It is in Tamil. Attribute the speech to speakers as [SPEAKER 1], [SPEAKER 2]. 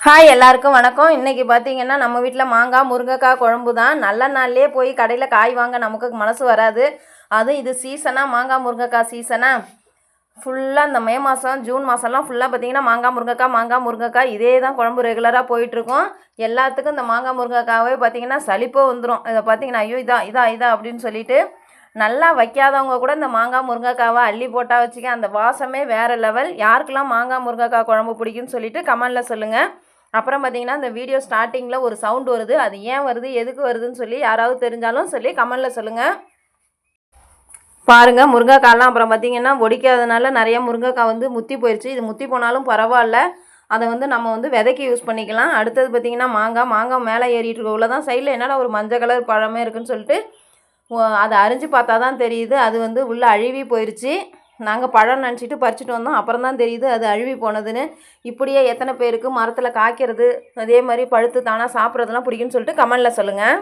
[SPEAKER 1] ஹாய் எல்லாருக்கும் வணக்கம். இன்றைக்கி பார்த்தீங்கன்னா நம்ம வீட்டில் மாங்காய் முருங்கைக்காய் குழம்பு தான் நல்ல நாள்லேயே போய் கடையில் காய் வாங்க நமக்கு மனசு வராது. அதுவும் இது சீசனாக மாங்காய் முருங்கைக்காய் சீசனா ஃபுல்லாக இந்த மே மாதம் ஜூன் மாதம்லாம் ஃபுல்லாக பார்த்தீங்கன்னா மாங்காய் முருங்கைக்காய் மாங்காய் முருங்கைக்காய் இதே தான் குழம்பு ரெகுலராக போயிட்டுருக்கும். எல்லாத்துக்கும் இந்த மாங்காய் முருங்கைக்காவே பார்த்தீங்கன்னா சளிப்போ வந்துடும் இதை பார்த்தீங்கன்னா ஐயோ இதா இதா இதா அப்படின்னு சொல்லிட்டு நல்லா வைக்காதவங்க கூட இந்த மாங்காய் முருங்கைக்காவை அள்ளி போட்டால் வச்சுக்க அந்த வாசமே வேறு லெவல் யாருக்கெல்லாம் மாங்காய் முருங்கைக்காய் குழம்பு பிடிக்கும்னு சொல்லிட்டு கமெண்டில் சொல்லுங்கள் அப்புறம் பார்த்தீங்கன்னா இந்த வீடியோ ஸ்டார்டிங்கில் ஒரு சவுண்ட் வருது. அது ஏன் வருது? எதுக்கு வருதுன்னு சொல்லி யாராவது தெரிஞ்சாலும் சொல்லி கமெண்டில் சொல்லுங்கள் பாருங்கள் முருங்கைக்காய்லாம் அப்புறம் பார்த்தீங்கன்னா ஒடிக்காதனால நிறைய முருங்கைக்காய் வந்து முத்தி போயிடுச்சு இது முத்தி போனாலும் பரவாயில்ல. அதை வந்து நம்ம வந்து விதைக்கு யூஸ் பண்ணிக்கலாம். அடுத்தது பார்த்தீங்கன்னா மாங்காய். மாங்காய் மேலே ஏறிட்டு இருக்க தான் சைடில் என்னடா ஒரு மஞ்சள் கலர் பழமே இருக்குன்னு சொல்லிட்டு அதை அரிஞ்சு பார்த்தா தான் தெரியுது. அது வந்து உள்ளே அழுவி போயிடுச்சு நாங்கள் பழம் நினச்சிட்டு பறிச்சுட்டு வந்தோம். அப்புறம் தான் தெரியுது அது அழுவி போனதுன்னு. இப்படியே எத்தனை பேருக்கு மரத்தில் காய்க்கிறது அதே மாதிரி பழுத்து தானாக சாப்பிட்றதுலாம் பிடிக்கும்னு சொல்லிட்டு கமெண்டில் சொல்லுங்கள்